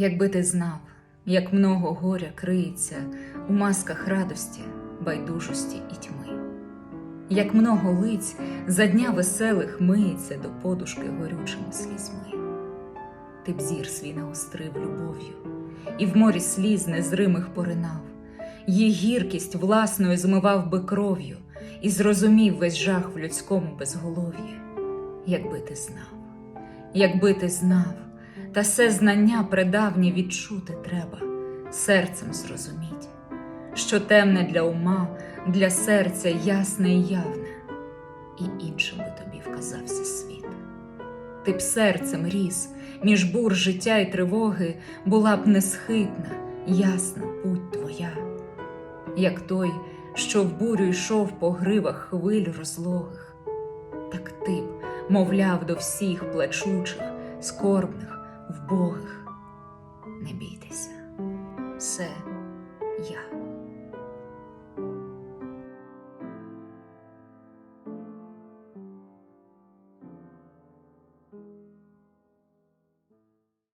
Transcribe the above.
Якби ти знав, як много горя криється у масках радості, байдужості і тьми, як много лиць за дня веселих миється до подушки горючими слізьми, ти б зір свій наострив любов'ю, і в морі сліз незримих поринав, її гіркість власною змивав би кров'ю і зрозумів весь жах в людському безголов'ї, якби ти знав, якби ти знав. Та все знання предавнє відчути треба, серцем зрозуміть, що темне для ума, для серця ясне і явне, і іншим би тобі вказався світ. Ти б серцем ріс, між бур життя і тривоги була б несхитна, ясна путь твоя, як той, що в бурю йшов по гривах хвиль розлогих, так ти б, мовляв, до всіх плачучих, скорбних вбогих. Не бійтеся, все я.